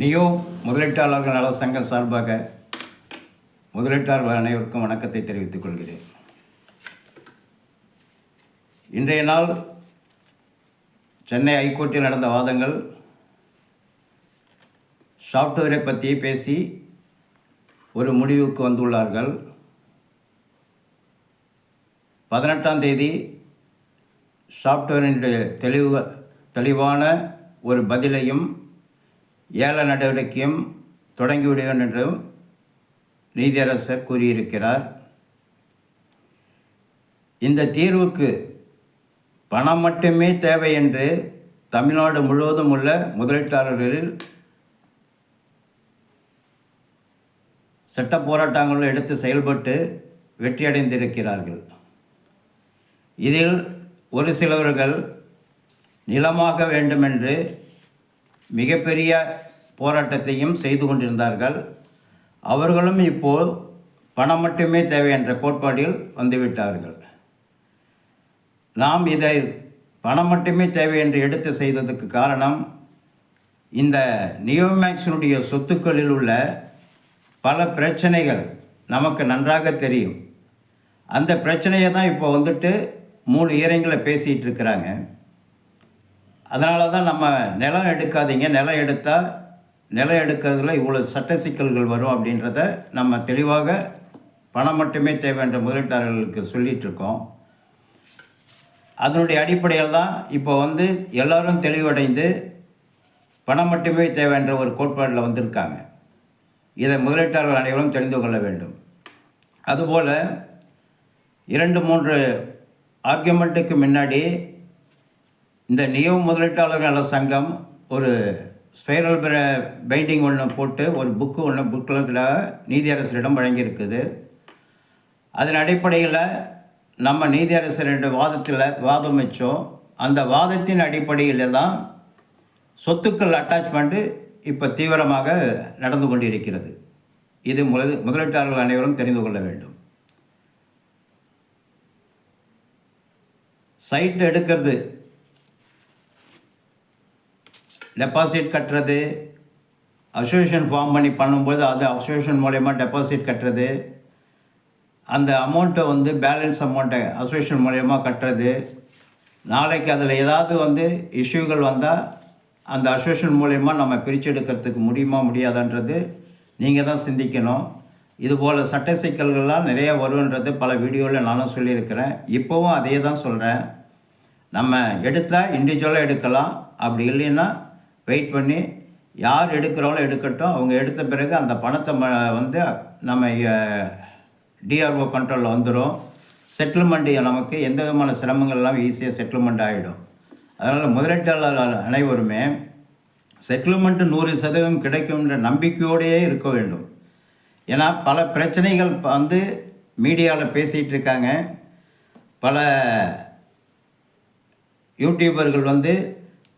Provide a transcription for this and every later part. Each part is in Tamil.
நியோ முதலீட்டாளர்கள் நல சங்கம் சார்பாக முதலீட்டாளர்கள் அனைவருக்கும் வணக்கத்தை தெரிவித்துக் கொள்கிறேன். இன்றைய நாள் சென்னை ஹைகோர்ட்டில் நடந்த வாதங்கள் சாஃப்ட்வேரை பற்றி பேசி ஒரு முடிவுக்கு வந்துள்ளார்கள். பதினெட்டாம் தேதி சாஃப்ட்வேரினுடைய தெளிவு தெளிவான ஒரு பதிலையும் ஏல நடவடிக்கையும் தொடங்கிவிடுவேன் என்றும் நீதியரசர் கூறியிருக்கிறார். இந்த தீர்வுக்கு பணம் மட்டுமே தேவை என்று தமிழ்நாடு முழுவதும் உள்ள முதலீட்டாளர்களில் சட்ட போராட்டங்களும் எடுத்து செயல்பட்டு வெற்றியடைந்திருக்கிறார்கள். இதில் ஒரு சிலவர்கள் நிலமாக வேண்டுமென்று மிகப்பெரிய போராட்டத்தையும் செய்து கொண்டிருந்தார்கள். அவர்களும் இப்போது பணம் மட்டுமே தேவை என்ற கோட்பாட்டில் வந்துவிட்டார்கள். நாம் இதை பணம் மட்டுமே தேவை என்று எடுத்து செய்ததுக்கு காரணம் இந்த நியோமேக்ஸினுடைய சொத்துக்களில் உள்ள பல பிரச்சனைகள் நமக்கு நன்றாக தெரியும். அந்த பிரச்சனையை தான் இப்போ வந்துட்டு மூணு இயரங்களை பேசிகிட்டு இருக்கிறாங்க. அதனால தான் நம்ம நிலம் எடுக்காதீங்க. நிலம் எடுத்தால் நிலம் எடுக்கிறதுல இவ்வளோ சட்ட சிக்கல்கள் வரும் அப்படின்றத நம்ம தெளிவாக பணம் மட்டுமே தேவை என்ற முதலீட்டாளர்களுக்கு சொல்லிகிட்டு இருக்கோம். அதனுடைய அடிப்படையில் தான் இப்போ வந்து எல்லோரும் தெளிவடைந்து பணம் மட்டுமே தேவை என்ற ஒரு கோட்பாட்டில் வந்திருக்காங்க. இதை முதலீட்டாளர்கள் அனைவரும் தெரிந்து கொள்ள வேண்டும். அதுபோல் இரண்டு மூன்று ஆர்கியூமெண்ட்டுக்கு முன்னாடி இந்த நியோ முதலீட்டாளர்கள் சங்கம் ஒரு ஸ்பைரல் பைண்டிங் ஒன்று போட்டு ஒரு புக்கு ஒன்று புக்கில் நீதியரசரிடம் வழங்கியிருக்குது. அதன் அடிப்படையில் நம்ம நீதியரசரிடம் வாதத்தில் வாதம் வச்சோம். அந்த வாதத்தின் அடிப்படையில் தான் சொத்துக்கள் அட்டாச்மெண்ட்டு இப்போ தீவிரமாக நடந்து கொண்டிருக்கிறது. இது முதல் முதலீட்டாளர்கள் அனைவரும் தெரிந்து கொள்ள வேண்டும். சைட் எடுக்கிறது. டெபாசிட் கட்டுறது. அசோசியேஷன் ஃபார்ம் பண்ணி பண்ணும்போது அது அசோசியேஷன் மூலயமா டெபாசிட் கட்டுறது. அந்த அமௌண்ட்டை வந்து பேலன்ஸ் அமௌண்ட்டை அசோசியேஷன் மூலயமா கட்டுறது. நாளைக்கு அதில் ஏதாவது வந்து இஷ்யூகள் வந்தால் அந்த அசோசியேஷன் மூலயமா நம்ம பிரித்து எடுக்கிறதுக்கு முடியுமா முடியாதான்றது நீங்கள் தான் சிந்திக்கணும். இதுபோல் சட்ட சிக்கல்கள்லாம் நிறைய வருன்றது பல வீடியோவில் நானும் சொல்லியிருக்கிறேன். இப்போவும் அதே தான் சொல்கிறேன் நம்ம எடுத்தால் இண்டிவிஜுவலாக எடுக்கலாம். அப்படி இல்லைன்னா வெயிட் பண்ணி யார் எடுக்கிறவங்களோ எடுக்கட்டும். அவங்க எடுத்த பிறகு அந்த பணத்தை ம வந்து நம்ம டிஆர்ஓ கண்ட்ரோலில் வந்துடும் செட்டில்மெண்ட் நமக்கு எந்த விதமான சிரமங்கள் எல்லாம் ஈஸியாக செட்டில்மெண்ட் ஆகிடும் அதனால் முதலீட்டாளர் அனைவருமே செட்டில்மெண்ட்டு நூறு சதவீதம் கிடைக்கும்ன்ற நம்பிக்கையோடையே இருக்க வேண்டும். ஏன்னா பல பிரச்சனைகள் வந்து மீடியாவில் பேசிகிட்டு இருக்காங்க. பல யூடியூபர்கள் வந்து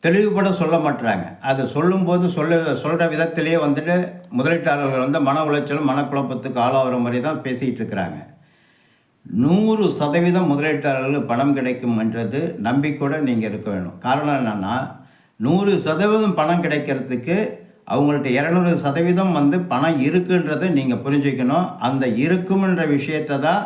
தெளிவுபட சொல்ல மாட்டுறாங்க அது சொல்லும்போது சொல்ல சொல்கிற விதத்திலேயே வந்துட்டு முதலீட்டாளர்கள் வந்து மன உளைச்சலும் மனக்குழப்பத்துக்கு ஆளாகிற மாதிரி தான் பேசிகிட்டு இருக்கிறாங்க. நூறு சதவீதம் முதலீட்டாளர்களுக்கு பணம் கிடைக்கும் என்றது நம்பிக்கூட நீங்கள் இருக்க வேணும். காரணம் என்னென்னா நூறு சதவீதம் பணம் கிடைக்கிறதுக்கு அவங்கள்ட்ட இரநூறு சதவீதம் வந்து பணம் இருக்குன்றதை நீங்கள் புரிஞ்சுக்கணும். அந்த இருக்கும்ன்ற விஷயத்தை தான்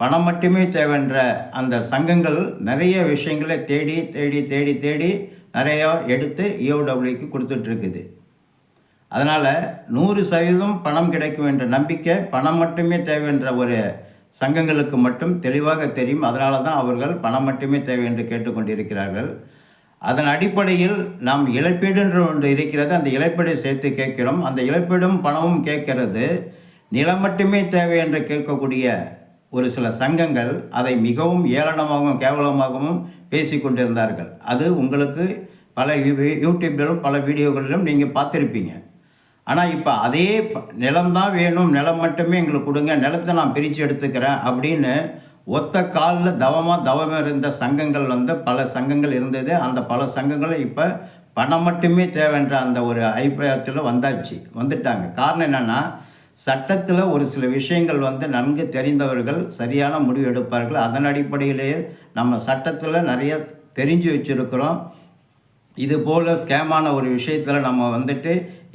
பணம் மட்டுமே தேவைன்ற அந்த சங்கங்கள் நிறைய விஷயங்களை தேடி தேடி தேடி தேடி நிறையா எடுத்து இஓடபிள்யூக்கு கொடுத்துட்ருக்குது. அதனால் நூறு சதவீதம் பணம் கிடைக்கும் என்ற நம்பிக்கை பணம் மட்டுமே தேவைன்ற ஒரு சங்கங்களுக்கு மட்டும் தெளிவாக தெரியும். அதனால தான் அவர்கள் பணம் மட்டுமே தேவை என்று கேட்டுக்கொண்டிருக்கிறார்கள். அதன் அடிப்படையில் நாம் இழப்பீடுன்ற ஒன்று இருக்கிறது. அந்த இழப்பீடை சேர்த்து கேட்கிறோம். அந்த இழப்பீடும் பணமும் கேட்கிறது. நிலம் மட்டுமே தேவை என்று கேட்கக்கூடிய ஒரு சில சங்கங்கள் அதை மிகவும் ஏளனமாகவும் கேவலமாகவும் பேசி கொண்டிருந்தார்கள். அது உங்களுக்கு பல யூ- யூடியூப்பிலும் பல வீடியோகளிலும் நீங்கள் பார்த்துருப்பீங்க. ஆனால் இப்போ அதே ப- நிலம்தான் வேணும் நிலம் மட்டுமே எங்களுக்கு கொடுங்க நிலத்தை நான் பிரித்து எடுத்துக்கிறேன் அப்படின்னு ஒத்த காலில் தவமாக தவம் இருந்த சங்கங்கள் வந்து பல சங்கங்கள் இருந்தது. அந்த பல சங்கங்களும் இப்போ பணம் மட்டுமே தேவைன்ற அந்த ஒரு அபிப்பிராயத்தில் வந்தாச்சு வந்துட்டாங்க. காரணம் என்னென்னா சட்டத்தில் ஒரு சில விஷயங்கள் வந்து நன்கு தெரிந்தவர்கள் சரியான முடிவு எடுப்பார்கள். அதன் அடிப்படையிலேயே நம்ம சட்டத்தில் நிறைய தெரிஞ்சு வச்சுருக்கிறோம். இது போல் ஸ்கேமான ஒரு விஷயத்தில் நம்ம வந்துட்டு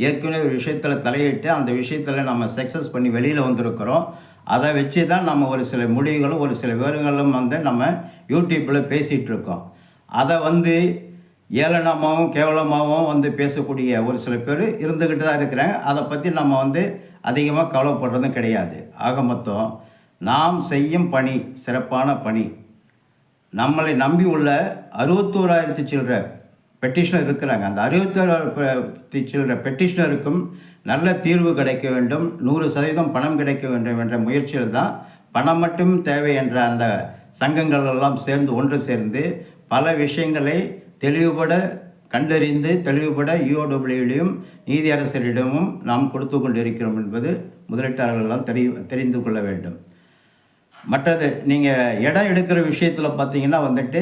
ஏற்கனவே ஒரு விஷயத்தில் தலையிட்டு அந்த விஷயத்தில் நம்ம சக்ஸஸ் பண்ணி வெளியில் வந்திருக்கிறோம். அதை வச்சு தான் நம்ம ஒரு சில முடிவுகளும் ஒரு சில விவரங்களும் வந்து நம்ம யூடியூப்பில் பேசிகிட்ருக்கோம் அதை வந்து ஏளனமாகவும் கேவலமாகவும் வந்து பேசக்கூடிய ஒரு சில பேர் இருந்துக்கிட்டு தான் இருக்கிறாங்க. அதை பற்றி நம்ம வந்து அதிகமாக கவலைப்படுறதும் கிடையாது. ஆக மொத்தம் நாம் செய்யும் பணி சிறப்பான பணி. நம்மளை நம்பி உள்ள அறுபத்தோராயிரத்து சில்லற பெட்டிஷனர் இருக்கிறாங்க. அந்த அறுபத்தோராயிரத்தி சில்லற பெட்டிஷனருக்கும் நல்ல தீர்வு கிடைக்க வேண்டும். நூறு சதவீதம் பணம் கிடைக்க வேண்டும் என்ற முயற்சியில் தான் பணம் மட்டும் தேவை என்ற அந்த சங்கங்கள் எல்லாம் சேர்ந்து ஒன்று சேர்ந்து பல விஷயங்களை தெளிவுபட கண்டறிந்து தெளிவுபட யூஓடபிள்யூலையும் நீதியரசரிடமும் நாம் கொடுத்து கொண்டிருக்கிறோம் என்பது முதலீட்டாளர்களெல்லாம் தெரி தெரிந்து கொள்ள வேண்டும். மற்றது நீங்கள் இடம் எடுக்கிற விஷயத்தில் பார்த்தீங்கன்னா வந்துட்டு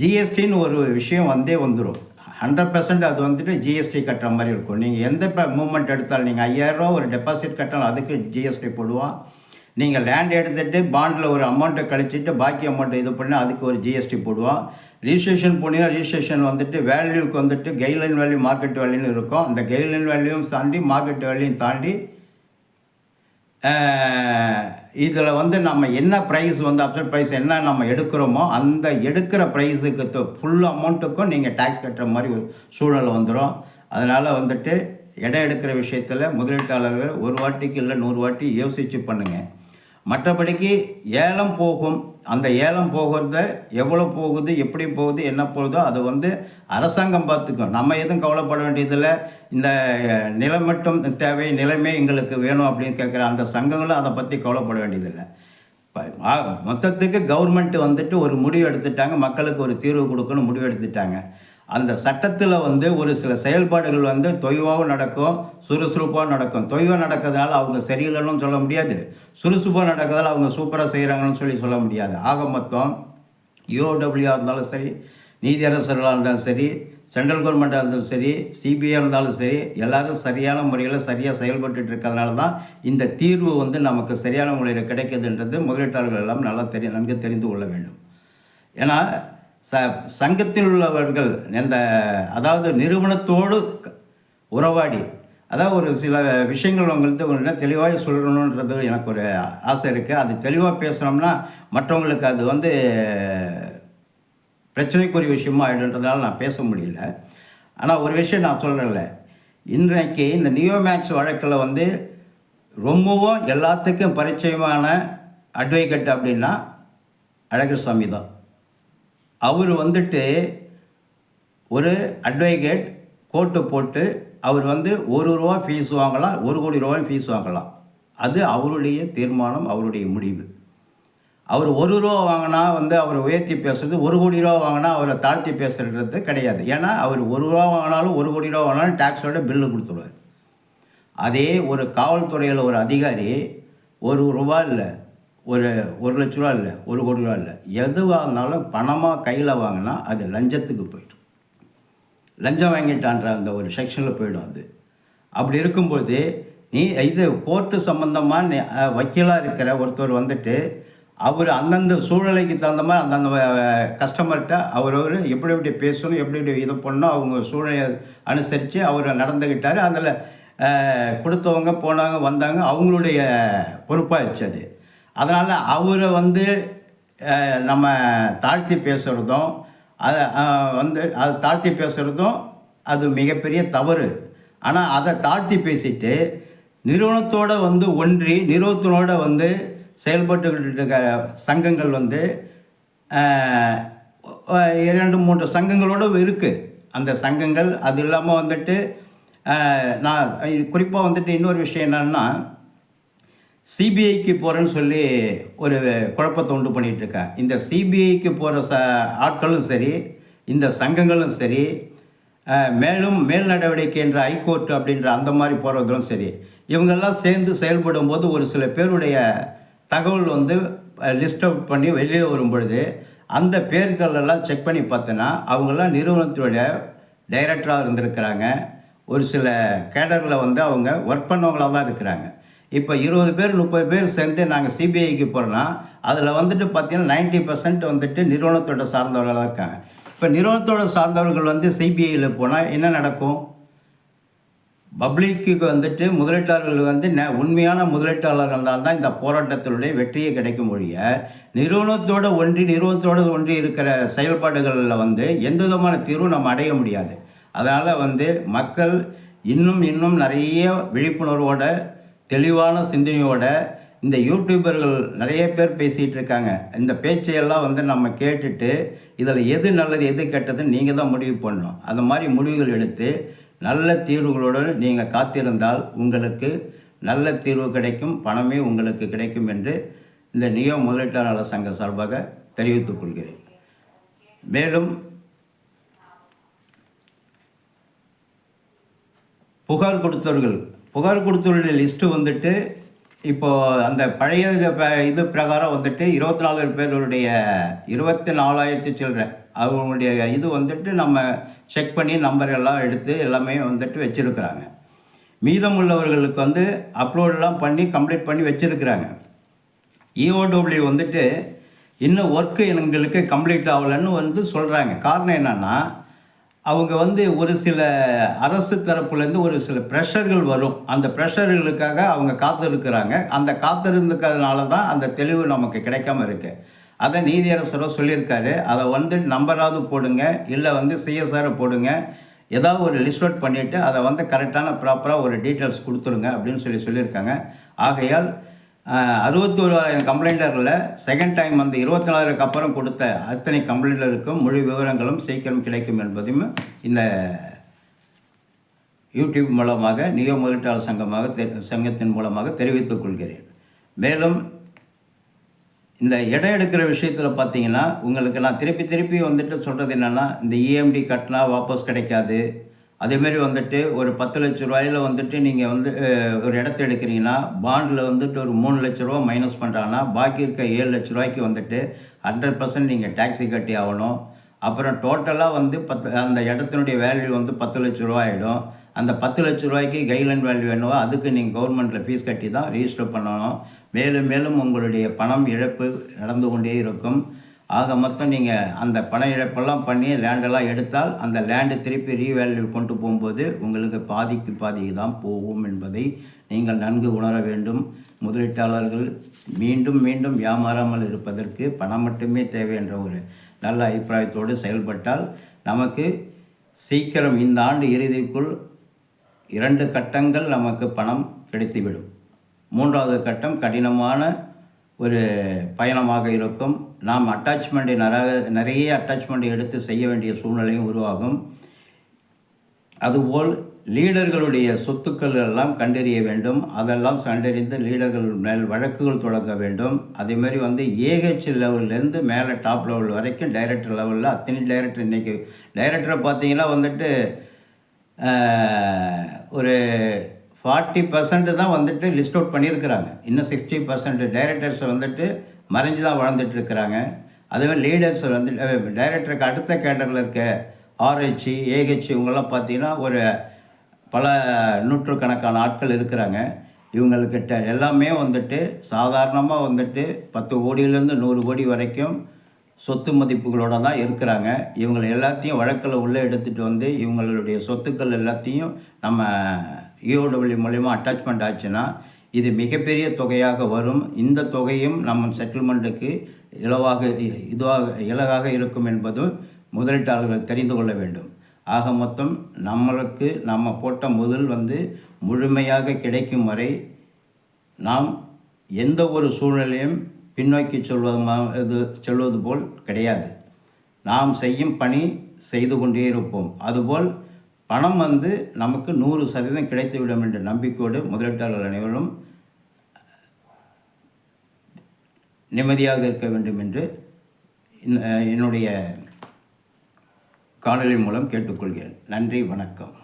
ஜிஎஸ்டின்னு ஒரு விஷயம் வந்தே வந்துடும் ஹண்ட்ரட் பர்சன்ட் அது வந்துட்டு ஜிஎஸ்டி கட்டுற மாதிரி இருக்கும். நீங்கள் எந்த இப்போ மூமெண்ட் எடுத்தாலும் நீங்கள் ஐயாயிரரூவா ஒரு டெபாசிட் கட்டினாலும் அதுக்கு ஜிஎஸ்டி போடுவான் நீங்கள் லேண்ட் எடுத்துகிட்டு பாண்டில் ஒரு அமௌண்ட்டை கழிச்சிட்டு பாக்கி அமௌண்ட்டை இது பண்ணி அதுக்கு ஒரு ஜிஎஸ்டி போடுவான் ரிஜிஸ்ட்ரேஷன் போனீங்கன்னா ரிஜிஸ்ட்ரேஷன் வந்துட்டு வேல்யூக்கு வந்துட்டு கெய்லைன் வேல்யூ மார்க்கெட் வேல்யூன்னு இருக்கும். அந்த கெய்லைன் வேல்யூவும் தாண்டி மார்க்கெட் வேல்யூவும் தாண்டி இதில் வந்து நம்ம என்ன ப்ரைஸ் வந்து அப்செட் ப்ரைஸ் என்ன நம்ம எடுக்கிறோமோ அந்த எடுக்கிற ப்ரைஸுக்கு ஃபுல் அமௌண்ட்டுக்கும் நீங்கள் டேக்ஸ் கட்டுற மாதிரி ஒரு சூழ்நிலை வந்துடும் அதனால் வந்துட்டு இடம் எடுக்கிற விஷயத்தில் முதலீட்டாளர்கள் ஒரு வாட்டிக்கு இல்லை நூறு வாட்டி யோசித்து பண்ணுங்கள் மற்றபடிக்கு ஏலம் போகும் அந்த ஏலம் போகிறத எவ்வளோ போகுது எப்படி போகுது என்ன போகுதோ அது வந்து அரசாங்கம் பார்த்துக்கும். நம்ம எதுவும் கவலைப்பட வேண்டியதில்லை. இந்த நிலம் மட்டும் தேவை நிலமே எங்களுக்கு வேணும் அப்படின்னு கேட்குற அந்த சங்கங்களும் அதை பற்றி கவலைப்பட வேண்டியதில்லை. இப்போ மொத்தத்துக்கு கவர்மெண்ட் வந்துட்டு ஒரு முடிவு எடுத்துட்டாங்க. மக்களுக்கு ஒரு தீர்வு கொடுக்கணும் முடிவு எடுத்துட்டாங்க. அந்த சட்டத்தில் வந்து ஒரு சில செயல்பாடுகள் வந்து தொய்வாகவும் நடக்கும் சுறுசுறுப்பாக நடக்கும். தொய்வாக நடக்கிறதுனால அவங்க சரியில்லைன்னு சொல்ல முடியாது. சுறுசுறுப்பாக நடக்கிறதால அவங்க சூப்பராக செய்கிறாங்கன்னு சொல்லி சொல்ல முடியாது. ஆக மொத்தம் யூஓடபிள்யூஆர் இருந்தாலும் சரி நீதியரசர்களாக இருந்தாலும் சரி சென்ட்ரல் கவர்மெண்ட்டாக இருந்தாலும் சரி சிபிஐ இருந்தாலும் சரி எல்லாரும் சரியான முறையில் சரியாக செயல்பட்டு இருக்கிறதுனால தான் இந்த தீர்வு வந்து நமக்கு சரியான முறையில் கிடைக்கிதுன்றது முதலீட்டாளர்கள் எல்லாம் நல்லா தெரி நன்கு தெரிந்து கொள்ள வேண்டும். ஏன்னா ச சங்கத்தில் உள்ளவர்கள் இந்த அதாவது நிறுவனத்தோடு உறவாடி அதாவது ஒரு சில விஷயங்கள் உங்கள்கிட்ட உங்கள்கிட்ட தெளிவாக சொல்லணுன்றது எனக்கு ஒரு ஆசை இருக்குது அது தெளிவாக பேசுனோம்னா மற்றவங்களுக்கு அது வந்து பிரச்சனைக்குரிய விஷயமா ஆயிடுன்றதால நான் பேச முடியல. ஆனால் ஒரு விஷயம் நான் சொல்கிறேன்ல இன்றைக்கு இந்த நியோமேக்ஸ் வழக்கில் வந்து ரொம்பவும் எல்லாத்துக்கும் பரிச்சயமான அட்வொகேட் அப்படின்னா அழகர்சாமி தான். அவர் வந்துட்டு ஒரு அட்வொகேட் கோர்ட்டு போட்டு அவர் வந்து ஒரு ரூபா ஃபீஸ் வாங்கலாம் ஒரு கோடி ரூபாய் ஃபீஸ் வாங்கலாம். அது அவருடைய தீர்மானம் அவருடைய முடிவு. அவர் ஒரு ரூபா வாங்கினா வந்து அவர் உயர்த்தி பேசுறது ஒரு கோடி ரூபா வாங்கினா அவரை தாழ்த்தி பேசுறது கிடையாது. ஏன்னா அவர் ஒரு ரூபா வாங்கினாலும் ஒரு கோடி ரூபா வாங்கினாலும் டேக்ஸோட பில்லு கொடுத்துருவார். அதே ஒரு காவல்துறையில் ஒரு அதிகாரி ஒரு ரூபா இல்லை ஒரு ஒரு லட்ச ரூபா இல்லை ஒரு கோடி ரூபா இல்லை. எதுவாக இருந்தாலும் பணமாக கையில் வாங்கினா அது லஞ்சத்துக்கு போய்டும். லஞ்சம் வாங்கிட்டான்ற அந்த ஒரு செக்ஷனில் போயிடும் அது. அப்படி இருக்கும்போது நீ இது கோர்ட்டு சம்மந்தமாக வக்கீலாக இருக்கிற ஒருத்தர் வந்துட்டு அவர் அந்தந்த சூழ்நிலைக்கு தகுந்த மாதிரி அந்தந்த கஸ்டமர்கிட்ட அவர் அவர் எப்படி எப்படி பேசணும் எப்படி எப்படி இது பண்ணணும் அவங்க சூழ்நிலையை அனுசரித்து அவர் நடந்துக்கிட்டார் அதில் கொடுத்தவங்க போனவங்க வந்தாங்க அவங்களுடைய பொறுப்பாகிடுச்சு அது. அதனால் அவரை வந்து நம்ம தாழ்த்தி பேசுகிறதும் அதை வந்து அதை தாழ்த்தி பேசுகிறதும் அது மிகப்பெரிய தவறு. ஆனால் அதை தாழ்த்தி பேசிட்டு நிறுவனத்தோட வந்து ஒன்றி நிறுவனத்தினோட வந்து செயல்பட்டுக்கிட்டு இருக்கிற சங்கங்கள் வந்து இரண்டு மூன்று சங்கங்களோட இருக்குது அந்த சங்கங்கள் அது இல்லாமல் வந்துட்டு நான் குறிப்பாக வந்துட்டு இன்னொரு விஷயம் என்னென்னா சிபிஐக்கு போகிறேன்னு சொல்லி ஒரு குழப்பத்தை உண்டு பண்ணிகிட்ருக்கேன் இந்த சிபிஐக்கு போகிற ச ஆட்களும் சரி இந்த சங்கங்களும் சரி மேலும் மேல் நடவடிக்கை என்ற ஹைகோர்ட் அப்படின்ற அந்த மாதிரி போகிறதும் சரி இவங்கெல்லாம் சேர்ந்து செயல்படும் போது ஒரு சில பேருடைய தகவல் வந்து லிஸ்ட் அவுட் பண்ணி வெளியே வரும் பொழுது அந்த பேர்களெல்லாம் செக் பண்ணி பார்த்தோன்னா அவங்கெல்லாம் நிறுவனத்துடைய டைரக்டராக இருந்திருக்கிறாங்க. ஒரு சில கேடரில் வந்து அவங்க ஒர்க் பண்ணவங்களாக தான் இருக்கிறாங்க. இப்போ இருபது பேர் முப்பது பேர் சேர்ந்து நாங்கள் சிபிஐக்கு போகிறோன்னா அதில் வந்துட்டு பார்த்தீங்கன்னா நைன்ட்டி பர்சன்ட் வந்துட்டு நிறுவனத்தோட சார்ந்தவர்களாக இருக்காங்க. இப்போ நிறுவனத்தோட சார்ந்தவர்கள் வந்து சிபிஐயில் போனால் என்ன நடக்கும்? பப்ளிக்கு வந்துட்டு முதலீட்டாளர்கள் வந்து ந உண்மையான முதலீட்டாளர்கள் தான் தான் இந்த போராட்டத்தினுடைய வெற்றியை கிடைக்கும் மொழிய நிறுவனத்தோட ஒன்றி நிறுவனத்தோடு ஒன்றி இருக்கிற செயல்பாடுகளில் வந்து எந்த விதமான தீர்வும் நம்ம அடைய முடியாது. அதனால் வந்து மக்கள் இன்னும் இன்னும் நிறைய விழிப்புணர்வோட தெளிவான சிந்தனையோட இந்த யூடியூபர்கள் நிறைய பேர் பேசிகிட்டு இருக்காங்க. இந்த பேச்சையெல்லாம் வந்து நம்ம கேட்டுட்டு இதில் எது நல்லது எது கெட்டதுன்னு நீங்கள் தான் முடிவு பண்ணணும். அந்த மாதிரி முடிவுகள் எடுத்து நல்ல தீர்வுகளுடன் நீங்கள் காத்திருந்தால் உங்களுக்கு நல்ல தீர்வு கிடைக்கும் பணமே உங்களுக்கு கிடைக்கும் என்று இந்த நியோ முதலீட்டாளர் சங்க சார்பாக தெரிவித்துக் கொள்கிறேன். மேலும் புகார் கொடுத்தவர்கள் புகார் கொடுத்தவருடைய லிஸ்ட்டு வந்துட்டு இப்போது அந்த பழைய இது ப- இது பிரகாரம் வந்துட்டு இருபத்தி நாலு பேருடைய இருபத்தி நாலாயிரத்தி சில்லற. அவங்களுடைய இது வந்துட்டு நம்ம செக் பண்ணி நம்பர் எல்லாம் எடுத்து எல்லாமே வந்துட்டு வச்சுருக்குறாங்க. மீதமுள்ளவர்களுக்கு வந்து அப்லோடெல்லாம் பண்ணி கம்ப்ளீட் பண்ணி வச்சுருக்குறாங்க. இஓடபிள்யூ வந்துட்டு இன்னும் ஒர்க்கு எங்களுக்கு கம்ப்ளீட் ஆகலைன்னு வந்து சொல்கிறாங்க காரணம் என்னென்னா அவங்க வந்து ஒரு சில அரசு தரப்புலேருந்து ஒரு சில ப்ரெஷர்கள் வரும். அந்த ப்ரெஷர்களுக்காக அவங்க காத்திருக்கிறாங்க. அந்த காத்திருந்துக்கிறதுனால தான் அந்த தெளிவு நமக்கு கிடைக்காம இருக்குது அதை நீதியரசரோ சொல்லியிருக்காரு. அதை வந்து நம்பராவது போடுங்க. இல்லை வந்து சிஎஸ்ஆரை போடுங்க. ஏதாவது ஒரு லிஸ்ட் அவுட் பண்ணிவிட்டு அதை வந்து கரெக்டான ப்ராப்பராக ஒரு டீட்டெயில்ஸ் கொடுத்துருங்க அப்படின்னு சொல்லி சொல்லியிருக்காங்க. ஆகையால் அறுபத்தோராயிரம் கம்ப்ளைண்டரில் செகண்ட் டைம் வந்து இருபத்தி நாலாயிரம் அப்புறம் கொடுத்த அத்தனை கம்ப்ளைண்டருக்கும் முழு விவரங்களும் சீக்கிரம் கிடைக்கும் என்பதையும் இந்த யூடியூப் மூலமாக நியோ முதலீட்டாளர் சங்கமாக தெ- சங்கத்தின் மூலமாக தெரிவித்துக் கொள்கிறேன். மேலும் இந்த இடம் எடுக்கிற விஷயத்தில் பார்த்தீங்கன்னா உங்களுக்கு நான் திருப்பி திருப்பி வந்துட்டு சொல்கிறது என்னென்னா இந்த இஎம்டி கட்டினா வாபஸ் கிடைக்காது. அதேமாரி வந்துட்டு ஒரு பத்து லட்ச ரூபாயில் வந்துட்டு நீங்கள் வந்து ஒரு இடத்த எடுக்கிறீங்கன்னா பாண்டில் வந்துட்டு ஒரு மூணு லட்ச ரூபா மைனஸ் பண்ணுறாங்கன்னா பாக்கி இருக்க ஏழு லட்ச ரூபாய்க்கு வந்துட்டு ஹண்ட்ரட் பர்சன்ட் நீங்கள் டேக்ஸி கட்டி ஆகணும். அப்புறம் டோட்டலாக வந்து பத்து அந்த இடத்தினுடைய வேல்யூ வந்து பத்து லட்ச ரூபா ஆகிடும் அந்த பத்து லட்ச ரூபாய்க்கு கைட்லைன் வேல்யூ என்னவோ அதுக்கு நீங்கள் கவர்மெண்ட்டில் ஃபீஸ் கட்டி தான் ரிஜிஸ்டர் பண்ணணும். மேலும் மேலும் உங்களுடைய பணம் இழப்பு நடந்து கொண்டே இருக்கும். ஆக மொத்தம் நீங்கள் அந்த பண இழப்பெல்லாம் பண்ணி லேண்டெல்லாம் எடுத்தால் அந்த லேண்டு திருப்பி ரீவேல்யூ கொண்டு போகும்போது உங்களுக்கு பாதிக்கு பாதி தான் போகும் என்பதை நீங்கள் நன்கு உணர வேண்டும். முதலீட்டாளர்கள் மீண்டும் மீண்டும் ஏமாறாமல் இருப்பதற்கு பணம் மட்டுமே தேவை என்ற ஒரு நல்ல அபிப்பிராயத்தோடு செயல்பட்டால் நமக்கு சீக்கிரம் இந்த ஆண்டு இறுதிக்குள் இரண்டு கட்டங்கள் நமக்கு பணம் கிடைத்துவிடும். மூன்றாவது கட்டம் கடினமான ஒரு பயணமாக இருக்கும். நாம் அட்டாச்மெண்ட்டை நிறைய நிறைய அட்டாச்மெண்ட்டை எடுத்து செய்ய வேண்டிய சூழ்நிலையும் உருவாகும். அதுபோல் லீடர்களுடைய சொத்துக்கள் எல்லாம் கண்டறிய வேண்டும். அதெல்லாம் கண்டறிந்து லீடர்கள் மேல் வழக்குகள் தொடங்க வேண்டும். அதேமாதிரி வந்து ஏஹெச் லெவல்லேருந்து மேலே டாப் லெவல் வரைக்கும் டைரக்டர் லெவலில் அத்தனை டைரக்டர் இன்றைக்கி டைரக்டரை பார்த்தீங்கன்னா வந்துட்டு ஒரு ஃபார்ட்டி பர்சன்ட் தான் வந்துட்டு லிஸ்ட் அவுட் பண்ணியிருக்கிறாங்க. இன்னும் சிக்ஸ்டி பர்சன்ட் டைரக்டர்ஸ் வந்துட்டு மறைஞ்சு தான் வாழ்ந்துட்டு இருக்கிறாங்க. அதேமாதிரி லீடர்ஸ் வந்து டைரக்டருக்கு அடுத்த கேட்டரில் இருக்க ஆர்ஹெச் ஏஹெச் இவங்கெல்லாம் பார்த்தீங்கன்னா ஒரு பல நூற்றுக்கணக்கான ஆட்கள் இருக்கிறாங்க. இவங்கக்கிட்ட எல்லாமே வந்துட்டு சாதாரணமாக வந்துட்டு பத்து கோடியிலேருந்து நூறு கோடி வரைக்கும் சொத்து மதிப்புகளோடு தான் இருக்கிறாங்க. இவங்களை எல்லாத்தையும் வழக்கில் உள்ளே எடுத்துகிட்டு வந்து இவங்களுடைய சொத்துக்கள் எல்லாத்தையும் நம்ம இஓடபிள்யூ மூலயமா அட்டாச்மெண்ட் ஆச்சுன்னா இது மிகப்பெரிய தொகையாக வரும். இந்த தொகையும் நம்ம செட்டில்மெண்ட்டுக்கு இலவாக இதுவாக இலகாக இருக்கும் என்பதும் முதலீட்டாளர்கள் தெரிந்து கொள்ள வேண்டும். ஆக மொத்தம் நம்மளுக்கு நம்ம போட்ட முதல் வந்து முழுமையாக கிடைக்கும் வரை நாம் எந்த ஒரு சூழ்நிலையும் பின்னோக்கி சொல்வது இது செல்வது போல் கிடையாது. நாம் செய்யும் பணி செய்து கொண்டே இருப்போம். அதுபோல் பணம் வந்து நமக்கு நூறு சதவீதம் கிடைத்துவிடும் என்ற நம்பிக்கையோடு முதலீட்டாளர்கள் அனைவரும் நிம்மதியாக இருக்க வேண்டும் என்று என்னுடைய காணொலி மூலம் கேட்டுக்கொள்கிறேன். நன்றி வணக்கம்.